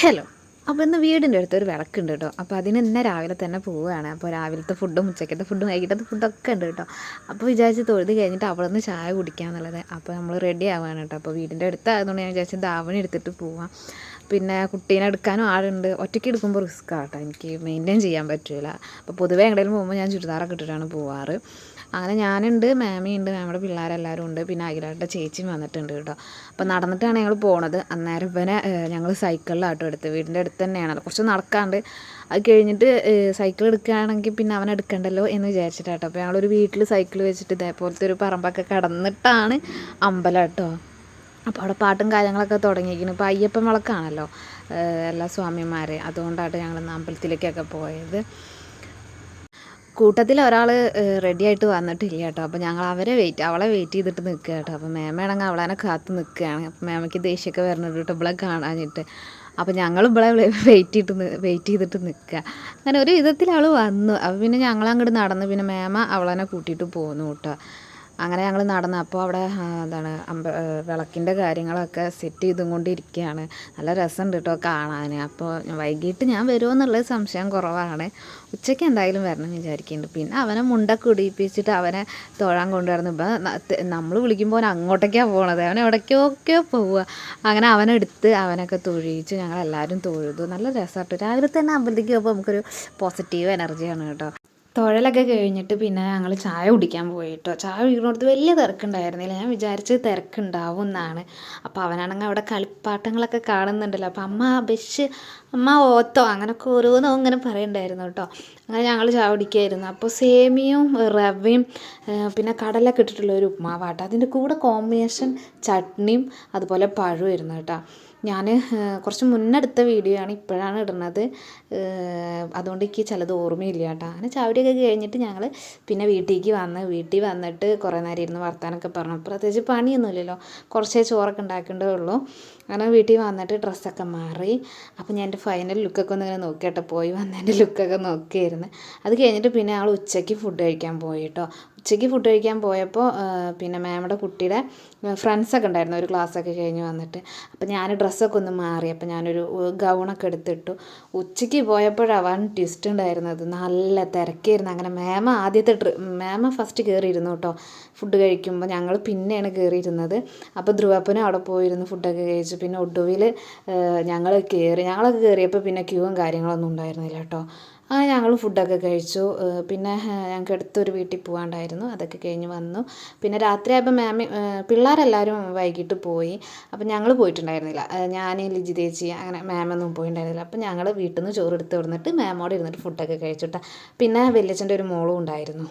Hello. അപ്പോൾ ഇന്ന് വീടിന്റെ അടുത്ത് ഒരു വിളക്കുണ്ട് കേട്ടോ. അപ്പോൾ അതിന് ഇന്ന് രാവിലെ തന്നെ പോവുകയാണ്. അപ്പോൾ രാവിലത്തെ ഫുഡും ഉച്ചക്കത്തെ ഫുഡും വൈകിട്ടത്തെ ഫുഡൊക്കെ ഉണ്ട് കേട്ടോ. അപ്പോൾ വിചാരിച്ച് തൊഴുത് കഴിഞ്ഞിട്ട് അവിടെ നിന്ന് ചായ കുടിക്കാന്നുള്ളത്. അപ്പോൾ നമ്മൾ റെഡി ആവുകയാണ് കേട്ടോ. അപ്പോൾ വീടിന്റെ അടുത്ത് ആയതുകൊണ്ട് ഞാൻ വിചാരിച്ചു ദാവണി എടുത്തിട്ട് പോവാം. പിന്നെ കുട്ടീനെ എടുക്കാനും ആളുണ്ട്. ഒറ്റയ്ക്ക് എടുക്കുമ്പോൾ റിസ്ക് ആട്ടോ എനിക്ക് മെയിന്റെയിൻ ചെയ്യാൻ പറ്റില്ല അപ്പോൾ പൊതുവേ എവിടെയെങ്കിലും പോകുമ്പോൾ ഞാൻ ചുരിദാറൊക്കെ ഇട്ടിട്ടാണ് പോവാറ്. അങ്ങനെ ഞാനുണ്ട് മാമിയുണ്ട് മാമിയുടെ പിള്ളേരെല്ലാവരും ഉണ്ട് പിന്നെ അഖിലാട്ട ചേച്ചിയും വന്നിട്ടുണ്ട് കേട്ടോ. അപ്പോൾ നടന്നിട്ടാണ് ഞങ്ങൾ പോണത്. അന്നേരം ഇവനെ ഞങ്ങൾ സൈക്കിളിലാട്ടോ എടുത്ത് വീടിന്റെ അടുത്ത് തന്നെയാണല്ലോ കുറച്ച് നടക്കാണ്ട് അത് കഴിഞ്ഞിട്ട് സൈക്കിൾ എടുക്കുകയാണെങ്കിൽ പിന്നെ അവൻ എടുക്കണ്ടല്ലോ എന്ന് വിചാരിച്ചിട്ടാട്ടോ. അപ്പോൾ ഞങ്ങളൊരു വീട്ടിൽ സൈക്കിൾ വെച്ചിട്ട് ഇതേപോലത്തെ ഒരു പറമ്പൊക്കെ കടന്നിട്ടാണ് അമ്പലം കേട്ടോ അപ്പോൾ അവിടെ പാട്ടും കാര്യങ്ങളൊക്കെ തുടങ്ങിയിരിക്കുന്നു. ഇപ്പോൾ അയ്യപ്പൻ വിളക്കാണല്ലോ എല്ലാ സ്വാമിമാരെ. അതുകൊണ്ടാണ് ഞങ്ങൾ അമ്പലത്തിലേക്കൊക്കെ പോയത്. കൂട്ടത്തിൽ ഒരാൾ റെഡി ആയിട്ട് വന്നിട്ടില്ല കേട്ടോ. അപ്പോൾ ഞങ്ങൾ അവരെ വെയിറ്റ് അവളെ വെയിറ്റ് ചെയ്തിട്ട് നിൽക്കുക കേട്ടോ. അപ്പോൾ മേമയാണെങ്കിൽ അവളെ കാത്ത് നിൽക്കുകയാണ്. അപ്പോൾ മേമയ്ക്ക് ദേഷ്യമൊക്കെ വരുന്നുണ്ട് കേട്ടോ ഇവളെ കാണാനിട്ട് അപ്പോൾ ഞങ്ങൾ ഇവിടെ വെയിറ്റ് ചെയ്തിട്ട് വെയിറ്റ് ചെയ്തിട്ട് നിൽക്കുക. അങ്ങനെ ഒരു വിധത്തിൽ അവൾ വന്നു. അപ്പോൾ പിന്നെ ഞങ്ങൾ അങ്ങോട്ട് നടന്ന്. പിന്നെ മേമ അവളെ കൂട്ടിയിട്ട് പോന്നു കേട്ടോ. അങ്ങനെ ഞങ്ങൾ നടന്ന് അപ്പോൾ അവിടെ എന്താണ് അമ്പ വിളക്കിന്റെ കാര്യങ്ങളൊക്കെ സെറ്റ് ചെയ്തും കൊണ്ടിരിക്കുകയാണ് നല്ല രസമുണ്ട് കേട്ടോ കാണാൻ അപ്പോൾ വൈകിട്ട് ഞാൻ വരുമോ എന്നുള്ള സംശയം കുറവാണ്. ഉച്ചയ്ക്ക് എന്തായാലും വരണം വിചാരിക്കുന്നുണ്ട് പിന്നെ അവനെ മുണ്ടൊക്കെ കുടിപ്പിച്ചിട്ട് അവനെ തൊഴാൻ കൊണ്ടുവരുന്നു. ഇപ്പം നമ്മൾ വിളിക്കുമ്പോൾ അങ്ങോട്ടേക്കാണ് പോണത്. അവൻ എവിടേക്കൊക്കെയോ പോവുക അങ്ങനെ അവനെടുത്ത് അവനൊക്കെ തൊഴിച്ച്. ഞങ്ങളെല്ലാവരും തൊഴുതു. നല്ല രസമായിട്ട് രാവിലെ തന്നെ അമ്പലത്തേക്ക് പോകുമ്പോൾ നമുക്കൊരു പോസിറ്റീവ് എനർജിയാണ് കേട്ടോ തൊഴലൊക്കെ കഴിഞ്ഞിട്ട് പിന്നെ ഞങ്ങൾ ചായ കുടിക്കാൻ പോയി കേട്ടോ ചായ കുടിക്കുന്നിടത്ത് വലിയ തിരക്കുണ്ടായിരുന്നില്ല. ഞാൻ വിചാരിച്ച് തിരക്കുണ്ടാവും എന്നാണ് അപ്പോൾ അവനാണെങ്കിൽ അവിടെ കളിപ്പാട്ടങ്ങളൊക്കെ കാണുന്നുണ്ടല്ലോ. അപ്പോൾ അമ്മ ബെഷ് അമ്മ ഓത്തോ അങ്ങനെയൊക്കെ ഓരോന്നും അങ്ങനെ പറയണ്ടായിരുന്നു കേട്ടോ. അങ്ങനെ ഞങ്ങൾ ചായ കുടിക്കായിരുന്നു. അപ്പോൾ സേമിയും റവയും പിന്നെ കടലൊക്കെ ഇട്ടിട്ടുള്ള ഒരു ഉപ്മാവാട്ടോ. അതിന്റെ കൂടെ കോമ്പിനേഷൻ ചട്നിയും അതുപോലെ പഴമായിരുന്നു കേട്ടോ. ഞാൻ കുറച്ച് മുന്നെടുത്ത വീഡിയോ ആണ് ഇപ്പോഴാണ് ഇടുന്നത് അതുകൊണ്ട് എനിക്ക് ചിലത് ഓർമ്മയില്ല കേട്ടോ. അങ്ങനെ ചാവടിയൊക്കെ കഴിഞ്ഞിട്ട് ഞങ്ങൾ പിന്നെ വീട്ടിലേക്ക് വന്ന് വീട്ടിൽ വന്നിട്ട് കുറേ നേരം ഇരുന്ന് വർത്താനൊക്കെ പറഞ്ഞു. പ്രത്യേകിച്ച് പണിയൊന്നുമില്ലല്ലോ. കുറച്ചേ ചോറൊക്കെ ഉണ്ടാക്കേണ്ടേ ഉള്ളൂ. അങ്ങനെ വീട്ടിൽ വന്നിട്ട് ഡ്രസ്സൊക്കെ മാറി. അപ്പോൾ ഞാൻ എന്റെ ഫൈനൽ ലുക്കൊക്കെ ഒന്ന് ഇങ്ങനെ നോക്കിയിട്ട് പോയി വന്നതിന്റെ ലുക്കൊക്കെ നോക്കിയായിരുന്നു. അത് കഴിഞ്ഞിട്ട് പിന്നെ ഞങ്ങൾ ഉച്ചയ്ക്ക് ഫുഡ് കഴിക്കാൻ പോയി കേട്ടോ. ഉച്ചയ്ക്ക് ഫുഡ് കഴിക്കാൻ പോയപ്പോൾ പിന്നെ മാമിയുടെ കുട്ടിയുടെ ഫ്രണ്ട്സൊക്കെ ഉണ്ടായിരുന്നു. ഒരു ക്ലാസ്സൊക്കെ കഴിഞ്ഞ് വന്നിട്ട്. അപ്പോൾ ഞാൻ ഡ്രസ്സൊക്കെ ഒന്ന് മാറി. അപ്പോൾ ഞാനൊരു ഗൗണൊക്കെ എടുത്തിട്ടു. ഉച്ചയ്ക്ക് പോയപ്പോഴാണ് വൺ ട്വിസ്റ്റ് ഉണ്ടായിരുന്നത്. നല്ല തിരക്കായിരുന്നു. അങ്ങനെ മാമ ആദ്യത്തെ ട്രി മാമ ഫസ്റ്റ് കയറിയിരുന്നു കേട്ടോ ഫുഡ് കഴിക്കുമ്പോൾ ഞങ്ങൾ പിന്നെയാണ് കയറിയിരുന്നത് അപ്പോൾ ധ്രുവപ്പനും അവിടെ പോയിരുന്നു ഫുഡൊക്കെ കഴിച്ചു. പിന്നെ ഒടുവിൽ ഞങ്ങൾ കയറി ഞങ്ങളൊക്കെ കയറിയപ്പോൾ പിന്നെ ക്യൂവും കാര്യങ്ങളൊന്നും ഉണ്ടായിരുന്നില്ല കേട്ടോ അങ്ങനെ ഞങ്ങൾ ഫുഡൊക്കെ കഴിച്ചു. പിന്നെ ഞങ്ങൾക്ക് അടുത്തൊരു വീട്ടിൽ പോകാണ്ടായിരുന്നു അതൊക്കെ കഴിഞ്ഞ് വന്നു. പിന്നെ രാത്രിയായപ്പോൾ മാമി പിള്ളേരെല്ലാവരും വൈകിട്ട് പോയി. അപ്പം ഞങ്ങൾ പോയിട്ടുണ്ടായിരുന്നില്ല. ഞാൻ ലിജി ചേച്ചി അങ്ങനെ മാമൊന്നും പോയിട്ടുണ്ടായിരുന്നില്ല. അപ്പം ഞങ്ങൾ വീട്ടിൽ നിന്ന് ചോറ് എടുത്ത് കൊടുത്തിട്ട് മാമോടെ ഇരുന്നിട്ട് ഫുഡൊക്കെ കഴിച്ചിട്ടാ പിന്നെ വലിയച്ഛന്റെ ഒരു മോളും ഉണ്ടായിരുന്നു.